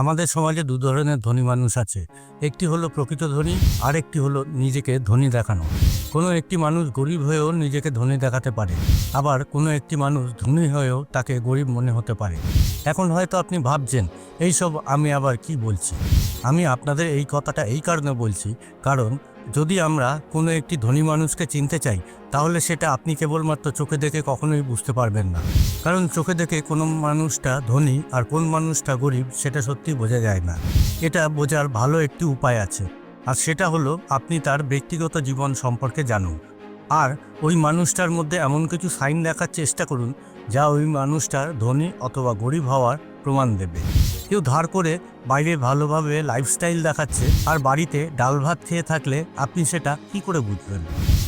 আমাদের সমাজে দু ধরনের ধনী মানুষ আছে। একটি হলো প্রকৃত ধনী আর একটি হলো নিজেকে ধনী দেখানো। কোনো একটি মানুষ গরিব হয়েও নিজেকে ধনী দেখাতে পারে। আবার কোনো একটি মানুষ ধনী হয়েও তাকে গরিব মনে হতে পারে। এখন হয়তো আপনি ভাবছেন, এইসব আমি আবার কি বলছি? আমি আপনাদের এই কথাটা এই কারণে বলছি, কারণ যদি আমরা কোনো একটি ধনী মানুষকে চিনতে চাই, তাহলে সেটা আপনি কেবলমাত্র চোখে দেখে কখনোই বুঝতে পারবেন না। কারণ চোখে দেখে কোনো মানুষটা ধনী আর কোন মানুষটা গরিব, সেটা সত্যি বোঝা যায় না। এটা বোঝার ভালো একটি উপায় আছে, আর সেটা হলো আপনি তার ব্যক্তিগত জীবন সম্পর্কে জানুন। আর ওই মানুষটার মধ্যে এমন কিছু সাইন দেখার চেষ্টা করুন, যা ওই মানুষটার ধনী অথবা গরিব হওয়ার প্রমাণ দেবে। কেউ ধার করে বাইরে ভালোভাবে লাইফস্টাইল দেখাচ্ছে আর বাড়িতে ডাল ভাত খেয়ে থাকলে আপনি সেটা কি করে বুঝবেন?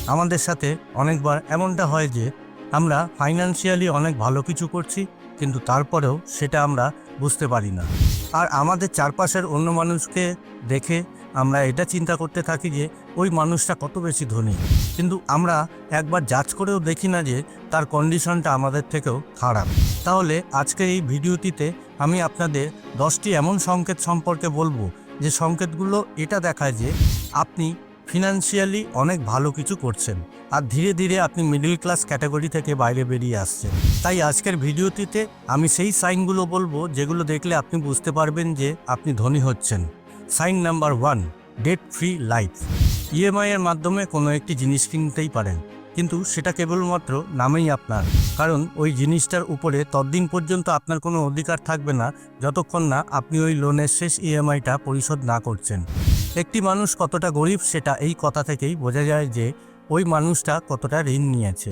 আমাদের সাথে অনেকবার এমনটা হয় যে, আমরা ফাইন্যান্সিয়ালি অনেক ভালো কিছু করছি, কিন্তু তারপরেও সেটা আমরা বুঝতে পারি না। আর আমাদের চারপাশের অন্য মানুষকে দেখে আমরা এটা চিন্তা করতে থাকি যে ওই মানুষটা কত বেশি ধনী। কিন্তু আমরা একবার যাচ করেও দেখি না যে তার কন্ডিশনটা আমাদের থেকেও খারাপ। তাহলে আজকের এই ভিডিওটিতে আমি আপনাদের দশটি এমন সংকেত সম্পর্কে বলব যে সংকেতগুলো এটা দেখায় যে আপনি ফিনান্সিয়ালি অনেক ভালো কিছু করছেন আর ধীরে ধীরে আপনি মিডল ক্লাস ক্যাটাগরি থেকে বাইরে বেরিয়ে আসছেন। তাই আজকের ভিডিওটিতে আমি সেই সাইনগুলো বলব যেগুলো দেখলে আপনি বুঝতে পারবেন যে আপনি ধনী হচ্ছেন। Sign number one, debt free life. EMI এর মাধ্যমে কোনো একটি জিনিস কিনতেই পারেন, কিন্তু সেটা কেবলমাত্র নামেই আপনার। কারণ ওই জিনিসটার উপরে ততদিন পর্যন্ত আপনার কোনো অধিকার থাকবে না, যতক্ষণ না আপনি ওই লোনের শেষ ইএমআইটা পরিশোধ না করছেন। একটি মানুষ কতটা গরিব সেটা এই কথা থেকেই বোঝা যায় যে ওই মানুষটা কতটা ঋণ নিয়েছে।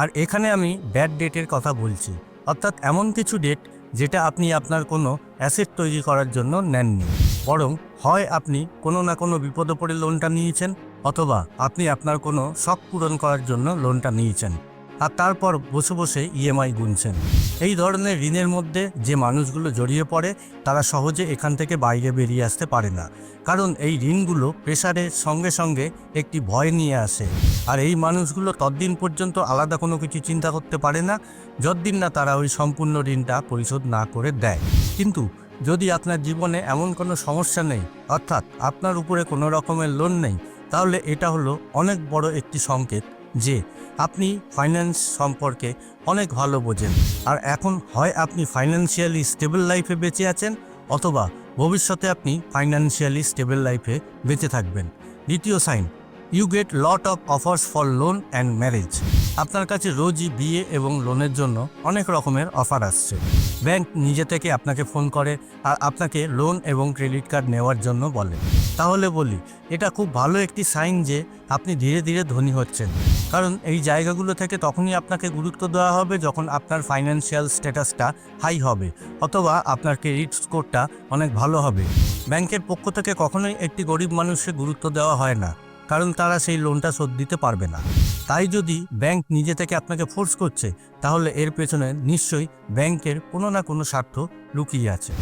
আর এখানে আমি ব্যাড ডেটের কথা বলছি, অর্থাৎ এমন কিছু ডেট যেটা আপনি আপনার কোনো অ্যাসেট তৈরি করার জন্য নেননি। বরং হয় আপনি কোনো না কোনো বিপদে পড়ে লোনটা নিয়েছেন, অথবা আপনি আপনার কোনো শখ পূরণ করার জন্য লোনটা নিয়েছেন। আর তারপর বসে বসে ইএমআই গুনছেন। এই ধরনের ঋণের মধ্যে যে মানুষগুলো জড়িয়ে পড়ে, তারা সহজে এখান থেকে বাইরে বেরিয়ে আসতে পারে না। কারণ এই ঋণগুলো প্রেশারের সঙ্গে সঙ্গে একটি ভয় নিয়ে আসে। আর এই মানুষগুলো ততদিন পর্যন্ত আলাদা কোনো কিছু চিন্তা করতে পারে না, যতদিন না তারা ওই সম্পূর্ণ ঋণটা পরিশোধ না করে দেয়। কিন্তু যদি আপনার জীবনে এমন কোনো সমস্যা নেই, অর্থাৎ আপনার উপরে কোনো রকমের লোন নেই, তাহলে এটা হলো অনেক বড় একটি সংকেত। যে আপনি ফাইন্যান্স সম্পর্কে অনেক ভালো বোঝেন। আর এখন হয় আপনি ফাইন্যান্সিয়ালি স্টেবল লাইফে বেঁচে আছেন অথবা ভবিষ্যতে আপনি ফাইন্যান্সিয়ালি স্টেবল লাইফে বেঁচে থাকবেন। দ্বিতীয় sign you get lot of offers for loan and marriage আপনার কাছে রোজই বিয়ে এবং লোনের জন্য অনেক রকমের অফার আসছে। ব্যাংক নিজে থেকে আপনাকে ফোন করে আর আপনাকে লোন এবং ক্রেডিট কার্ড নেওয়ার জন্য বলে। তাহলে বলি, এটা খুব ভালো একটি সাইন যে আপনি ধীরে ধীরে ধনী হচ্ছেন। কারণ এই জায়গাগুলো থেকে তখনই আপনাকে গুরুত্ব দেওয়া হবে যখন আপনার ফাইন্যান্সিয়াল স্ট্যাটাসটা হাই হবে অথবা আপনার ক্রেডিট স্কোরটা অনেক ভালো হবে। ব্যাংকের পক্ষ থেকে কখনোই একটি গরিব মানুষকে গুরুত্ব দেওয়া হয় না, কারণ তারা সেই লোনটা শোধ দিতে পারবে না। তাই যদি ব্যাংক নিজে থেকে আপনাকে ফোর্স করছে, তাহলে এর পেছনে নিশ্চয়ই ব্যাংকের কোনো না কোনো স্বার্থ লুকিয়ে আছে।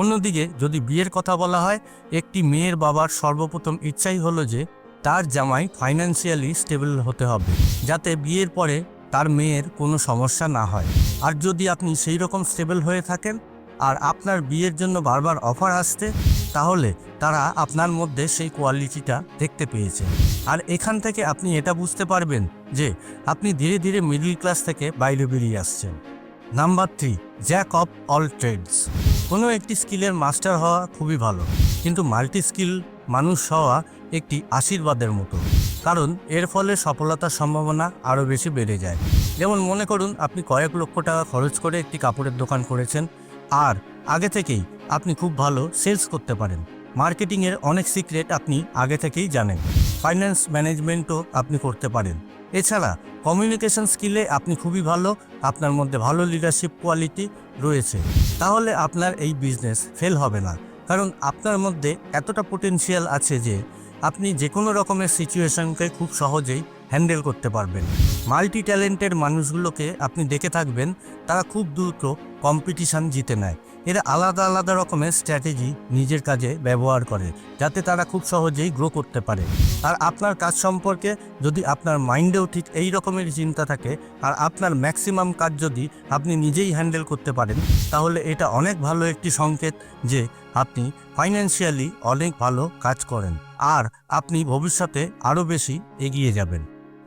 অন্যদিকে যদি বিয়ের কথা বলা হয়, একটি মেয়ের বাবার সর্বপ্রথম ইচ্ছাই হলো যে তার জামাই ফাইন্যান্সিয়ালি স্টেবল হতে হবে, যাতে বিয়ের পরে তার মেয়ের কোনো সমস্যা না হয়। আর যদি আপনি সেই রকম স্টেবল হয়ে থাকেন আর আপনার বিয়ের জন্য বারবার অফার আসতে তাহলে তারা আপনার মধ্যে সেই কোয়ালিটিটা দেখতে পেয়েছে। আর এখান থেকে আপনি এটা বুঝতে পারবেন যে আপনি ধীরে ধীরে মিডল ক্লাস থেকে বাইরে বেরিয়ে আসছেন। Number three jack of all trades কোনো একটি স্কিলের মাস্টার হওয়া খুবই ভালো, কিন্তু মাল্টি স্কিল মানুষ হওয়া একটি আশীর্বাদের মতো। কারণ এর ফলে সফলতার সম্ভাবনা আরও বেশি বেড়ে যায়। যেমন মনে করুন, আপনি কয়েক লক্ষ টাকা খরচ করে একটি কাপড়ের দোকান করেছেন। আর আগে থেকেই আপনি খুব ভালো সেলস করতে পারেন। মার্কেটিংয়ের অনেক সিক্রেট আপনি আগে থেকেই জানেন। ফাইন্যান্স ম্যানেজমেন্টও আপনি করতে পারেন। এছাড়া কমিউনিকেশন স্কিলে আপনি খুবই ভালো, আপনার মধ্যে ভালো লিডারশিপ কোয়ালিটি রয়েছে। তাহলে আপনার এই বিজনেস ফেল হবে না। কারণ আপনার মধ্যে এতটা পোটেনশিয়াল আছে যে আপনি যে কোনো রকমের সিচুয়েশনকে খুব সহজেই হ্যান্ডেল করতে পারবেন। মাল্টি ট্যালেন্টেড মানুষগুলোকে আপনি দেখে থাকবেন, তারা খুব দ্রুত কম্পিটিশান জিতে নেয়। এরা আলাদা আলাদা রকমের স্ট্র্যাটেজি নিজের কাজে ব্যবহার করে, যাতে তারা খুব সহজেই গ্রো করতে পারে। আর আপনার কাজ সম্পর্কে যদি আপনার মাইন্ডেও ঠিক এই রকমের চিন্তা থাকে, আর আপনার ম্যাক্সিমাম কাজ যদি আপনি নিজেই হ্যান্ডেল করতে পারেন, তাহলে এটা অনেক ভালো একটি সংকেত যে আপনি ফাইন্যান্সিয়ালি অনেক ভালো কাজ করেন, আর আপনি ভবিষ্যতে আরও বেশি এগিয়ে যাবেন।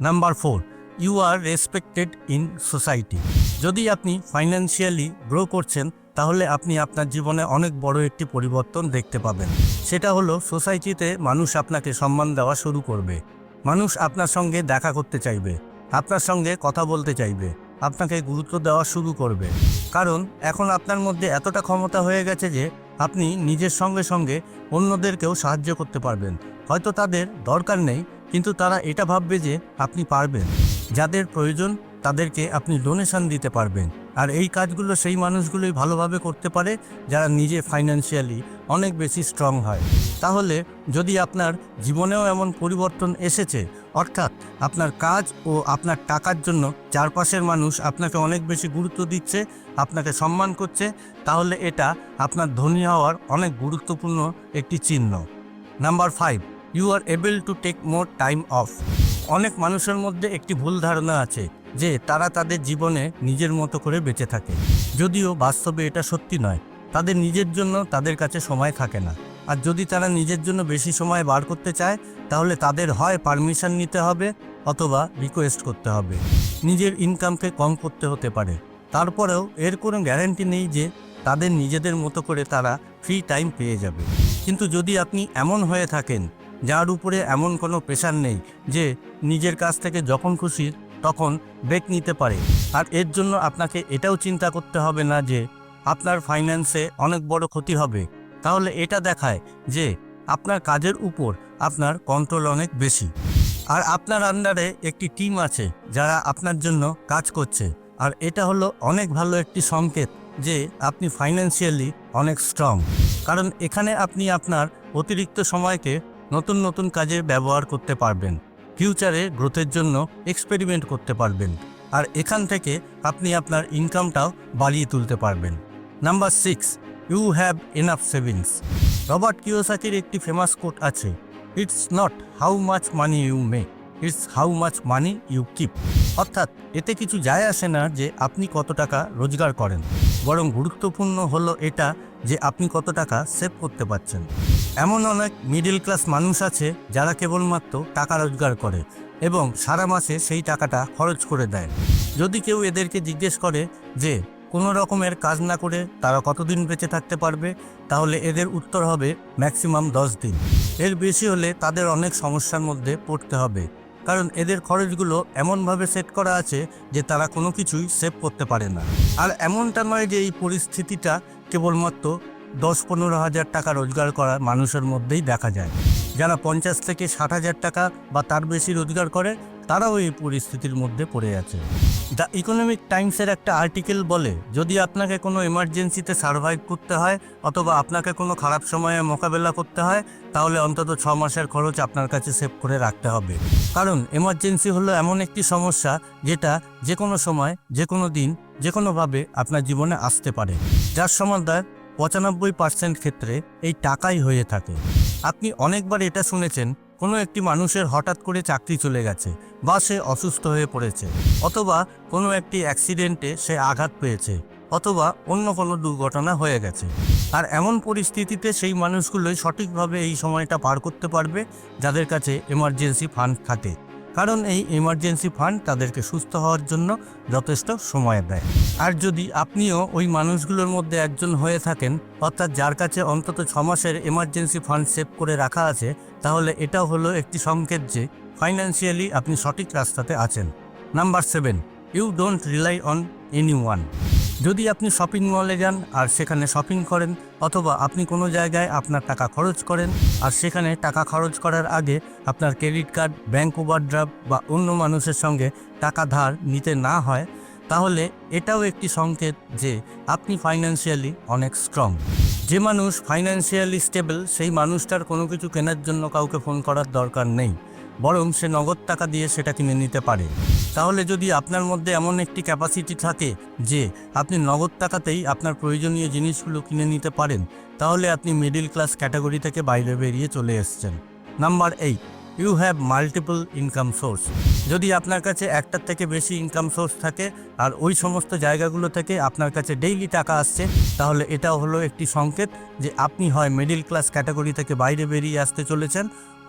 Number four you are respected in society যদি আপনি ফাইন্যান্সিয়ালি গ্রো করছেন তাহলে আপনি আপনার জীবনে অনেক বড় একটি পরিবর্তন দেখতে পাবেন। সেটা হলো, সোসাইটিতে মানুষ আপনাকে সম্মান দেওয়া শুরু করবে। মানুষ আপনার সঙ্গে দেখা করতে চাইবে, আপনার সঙ্গে কথা বলতে চাইবে, আপনাকে গুরুত্ব দেওয়া শুরু করবে। কারণ, এখন আপনার মধ্যে এতটা ক্ষমতা হয়ে গেছে যে, আপনি নিজের সঙ্গে সঙ্গে অন্যদেরকেও সাহায্য করতে পারবেন। হয়তো তাদের দরকার নেই, কিন্তু তারা এটা ভাববে যে, আপনি পারবেন। যাদের প্রয়োজন, তাদেরকে আপনি ডোনেশন দিতে পারবেন। আর এই কাজগুলো সেই মানুষগুলোই ভালোভাবে করতে পারে যারা নিজে ফাইন্যান্সিয়ালি অনেক বেশি স্ট্রং হয়। তাহলে যদি আপনার জীবনেও এমন পরিবর্তন এসেছে, অর্থাৎ আপনার কাজ ও আপনার টাকার জন্য চারপাশের মানুষ আপনাকে অনেক বেশি গুরুত্ব দিচ্ছে, আপনাকে সম্মান করছে, তাহলে এটা আপনার ধনী হওয়ার অনেক গুরুত্বপূর্ণ একটি চিহ্ন। Number five you are able to take more time off অনেক মানুষের মধ্যে একটি ভুল ধারণা আছে যে তারা তাদের জীবনে নিজের মতো করে বেঁচে থাকে। যদিও বাস্তবে এটা সত্যি নয়, তাদের নিজের জন্য তাদের কাছে সময় থাকে না। আর যদি তারা নিজের জন্য বেশি সময় বার করতে চায়, তাহলে তাদের হয় পারমিশন নিতে হবে অথবা রিকোয়েস্ট করতে হবে। নিজের ইনকামকে কম করতে হতে পারে। তারপরেও এর কোনো গ্যারান্টি নেই যে তাদের নিজেদের মতো করে তারা ফ্রি টাইম পেয়ে যাবে। কিন্তু যদি আপনি এমন হয়ে থাকেন, যার উপরে এমন কোনো প্রেশার নেই যে নিজের কাছ থেকে যখন খুশি তখন ব্রেক নিতে পারে। আর এর জন্য আপনাকে এটাও চিন্তা করতে হবে না যে, আপনার ফাইন্যান্সে অনেক বড় ক্ষতি হবে। তাহলে এটা দেখায় যে, আপনার কাজের উপর আপনার কন্ট্রোল অনেক বেশি। আর আপনার আন্ডারে একটি টিম আছে, যারা আপনার জন্য কাজ করছে। আর এটা হলো অনেক ভালো একটি সংকেত যে, আপনি ফাইন্যান্সিয়ালি অনেক স্ট্রং কারণ এখানে আপনি আপনার অতিরিক্ত সময়কে নতুন নতুন কাজে ব্যবহার করতে পারবেন। ফিউচারে গ্রোথের জন্য এক্সপেরিমেন্ট করতে পারবেন। আর এখান থেকে আপনি আপনার ইনকামটাও বাড়িয়ে তুলতে পারবেন। Number six, you have enough savings. Robert কিওসাকির একটি ফেমাস কোট আছে। It's not how much money you make, it's how much money you keep. অর্থাৎ এতে কিছু যায় আসে না যে আপনি কত টাকা রোজগার করেন। বরং গুরুত্বপূর্ণ হলো এটা যে আপনি কত টাকা সেভ করতে পারছেন। এমন অনেক মিডল ক্লাস মানুষ আছে যারা কেবলমাত্র টাকা রোজগার করে এবং সারা মাসে সেই টাকাটা খরচ করে দেয়। যদি কেউ এদেরকে জিজ্ঞেস করে যে, কোনো রকমের কাজ না করে তারা কতদিন বেঁচে থাকতে পারবে? তাহলে এদের উত্তর হবে ম্যাক্সিমাম দশ দিন। এর বেশি হলে তাদের অনেক সমস্যার মধ্যে পড়তে হবে। কারণ এদের খরচগুলো এমনভাবে সেট করা আছে যে তারা কোনো কিছুই সেভ করতে পারে না। আর এমনটা নয় যে এই পরিস্থিতিটা কেবলমাত্র দশ পনেরো হাজার টাকা রোজগার করা মানুষের মধ্যেই দেখা যায়। যারা পঞ্চাশ থেকে ষাট হাজার টাকা বা তার বেশি রোজগার করে তারাও এই পরিস্থিতির মধ্যে পড়ে আছে। দ্য ইকোনমিক টাইমসের একটা আর্টিকেল বলে, যদি আপনাকে কোনো এমার্জেন্সিতে সার্ভাইভ করতে হয় অথবা আপনাকে কোনো খারাপ সময়ে মোকাবেলা করতে হয়, তাহলে অন্তত ছ মাসের খরচ আপনার কাছে সেভ করে রাখতে হবে। কারণ এমার্জেন্সি হলো এমন একটি সমস্যা যেটা যে কোনো সময় যে কোনো দিন যে কোনোভাবে আপনার জীবনে আসতে পারে। যার সমাধান পঁচানব্বই পার্সেন্ট ক্ষেত্রে এই টাকাই হয়ে থাকে। আপনি অনেকবার এটা শুনেছেন কোনো একটি মানুষের হঠাৎ করে চাকরি চলে গেছে বা সে অসুস্থ হয়ে পড়েছে, অথবা কোনো একটি অ্যাক্সিডেন্টে সে আঘাত পেয়েছে, অথবা অন্য কোনো দুর্ঘটনা হয়ে গেছে। আর এমন পরিস্থিতিতে সেই মানুষগুলোই সঠিকভাবে এই সময়টা পার করতে পারবে যাদের কাছে এমার্জেন্সি ফান্ড থাকে। কারণ এই এমার্জেন্সি ফান্ড তাদেরকে সুস্থ হওয়ার জন্য যথেষ্ট সময় দেয়। আর যদি আপনিও ওই মানুষগুলোর মধ্যে একজন হয়ে থাকেন, অর্থাৎ যার কাছে অন্তত ছ মাসের এমার্জেন্সি ফান্ড সেভ করে রাখা আছে, তাহলে এটাও হলো একটি সংকেত যে ফাইন্যান্সিয়ালি আপনি সঠিক রাস্তাতে আছেন। Number seven you don't rely on anyone যদি আপনি শপিং মলে যান আর সেখানে শপিং করেন অথবা আপনি কোনো জায়গায় আপনার টাকা খরচ করেন আর সেখানে টাকা খরচ করার আগে আপনার ক্রেডিট কার্ড ব্যাঙ্ক ওভারড্রাফট বা অন্য মানুষের সঙ্গে টাকা ধার নিতে না হয়, তাহলে এটাও একটি সংকেত যে আপনি ফাইন্যান্সিয়ালি অনেক স্ট্রং যে মানুষ ফাইন্যান্সিয়ালি স্টেবল সেই মানুষটার কোনো কিছু কেনার জন্য কাউকে ফোন করার দরকার নেই। বরং সে নগদ টাকা দিয়ে সেটা কিনে নিতে পারে। তাহলে যদি আপনার মধ্যে এমন একটি ক্যাপাসিটি থাকে যে আপনি নগদ টাকাতেই আপনার প্রয়োজনীয় জিনিসগুলো কিনে নিতে পারেন, তাহলে আপনি মিডিল ক্লাস ক্যাটাগরি থেকে বাইরে বেরিয়ে চলে এসছেন। Number eight you have multiple income source. যদি আপনার কাছে একটার থেকে বেশি ইনকাম সোর্স থাকে আর ওই সমস্ত জায়গাগুলো থেকে আপনার কাছে ডেইলি টাকা আসছে, তাহলে এটাও হলো একটি সংকেত যে আপনি হয় মিডিল ক্লাস ক্যাটাগরি থেকে বাইরে বেরিয়ে আসতে চলেছেন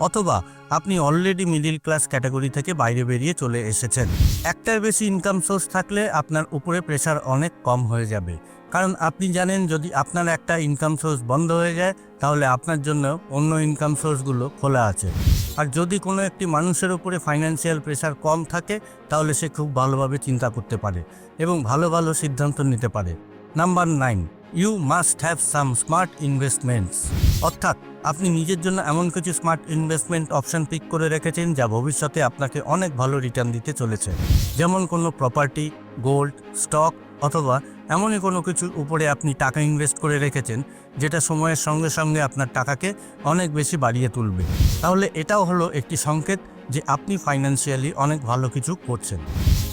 অথবা আপনি অলরেডি মিডিল ক্লাস ক্যাটাগরি থেকে বাইরে বেরিয়ে চলে এসেছেন। একটার বেশি ইনকাম সোর্স থাকলে আপনার উপরে প্রেশার অনেক কম হয়ে যাবে। কারণ আপনি জানেন যদি আপনার একটা ইনকাম সোর্স বন্ধ হয়ে যায়, তাহলে আপনার জন্য অন্য ইনকাম সোর্সগুলো খোলা আছে। আর যদি কোনো একটি মানুষের উপরে ফাইন্যান্সিয়াল প্রেশার কম থাকে, তাহলে সে খুব ভালোভাবে চিন্তা করতে পারে এবং ভালো ভালো সিদ্ধান্ত নিতে পারে। Number nine you must have some smart investments অর্থাৎ, আপনি নিজের জন্য এমন কিছু স্মার্ট ইনভেস্টমেন্ট অপশন পিক করে রেখেছেন যা ভবিষ্যতে আপনাকে অনেক ভালো রিটার্ন দিতে চলেছে। যেমন কোনো প্রপার্টি গোল্ড স্টক অথবা এমনই কোনো কিছুর উপরে আপনি টাকা ইনভেস্ট করে রেখেছেন, যেটা সময়ের সঙ্গে সঙ্গে আপনার টাকাকে অনেক বেশি বাড়িয়ে তুলবে। তাহলে এটাও হলো একটি সংকেত যে আপনি ফাইন্যান্সিয়ালি অনেক ভালো কিছু করছেন।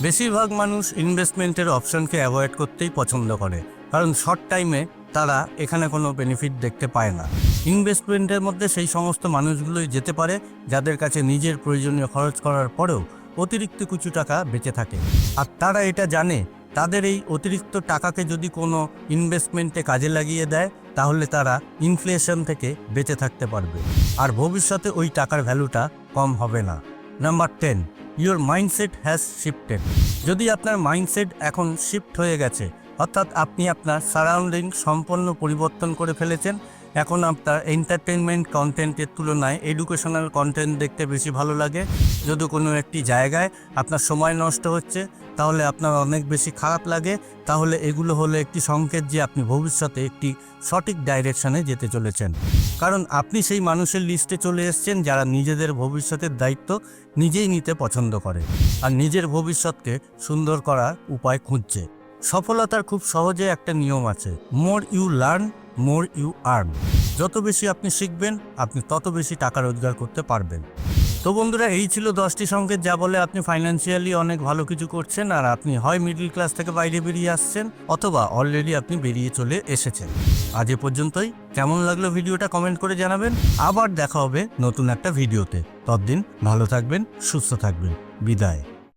বেশিরভাগ মানুষ ইনভেস্টমেন্টের অপশনকে অ্যাভয়েড করতেই পছন্দ করে, কারণ শর্ট টাইমে তারা এখানে কোনো বেনিফিট দেখতে পায় না। ইনভেস্টমেন্টের মধ্যে সেই সমস্ত মানুষগুলোই যেতে পারে, যাদের কাছে নিজের প্রয়োজনীয় খরচ করার পরেও অতিরিক্ত কিছু টাকা বেঁচে থাকে। আর তারা এটা জানে তাদের এই অতিরিক্ত টাকাকে যদি কোনো ইনভেস্টমেন্টে কাজে লাগিয়ে দেয়, তাহলে তারা ইনফ্লেশন থেকে বেঁচে থাকতে পারবে। আর ভবিষ্যতে ওই টাকার ভ্যালুটা কম হবে না। Number ten your mindset has shifted যদি আপনার মাইন্ডসেট এখন শিফট হয়ে গেছে, অর্থাৎ আপনি আপনার সারাউন্ডিং সম্পূর্ণ পরিবর্তন করে ফেলেছেন, এখন আপনার এন্টারটেনমেন্ট কন্টেন্টের তুলনায় এডুকেশনাল কন্টেন্ট দেখতে বেশি ভালো লাগে। যদি কোনো একটি জায়গায় আপনার সময় নষ্ট হচ্ছে তাহলে আপনার অনেক বেশি খারাপ লাগে। তাহলে এগুলো হলো একটি সংকেত যে আপনি ভবিষ্যতে একটি সঠিক ডাইরেকশনে যেতে চলেছেন। কারণ আপনি সেই মানুষের লিস্টে চলে এসেছেন যারা নিজেদের ভবিষ্যতের দায়িত্ব নিজেই নিতে পছন্দ করে আর নিজের ভবিষ্যৎকে সুন্দর করার উপায় খুঁজছে। সফলতার খুব সহজে একটা নিয়ম আছে more you learn more you earn যত বেশি আপনি শিখবেন, আপনি তত বেশি টাকা রোজগার করতে পারবেন। তো বন্ধুরা, এই ছিল দশটি সংকেত, যা বলে আপনি ফাইন্যান্সিয়ালি অনেক ভালো কিছু করছেন আর আপনি হয় মিডিল ক্লাস থেকে বাইরে বেরিয়ে আসছেন অথবা অলরেডি আপনি বেরিয়ে চলে এসেছেন। আজ এ পর্যন্তই। কেমন লাগল ভিডিওটা কমেন্ট করে জানাবেন। আবার দেখা হবে নতুন একটা ভিডিওতে। ততদিন ভালো থাকবেন, সুস্থ থাকবেন। বিদায়।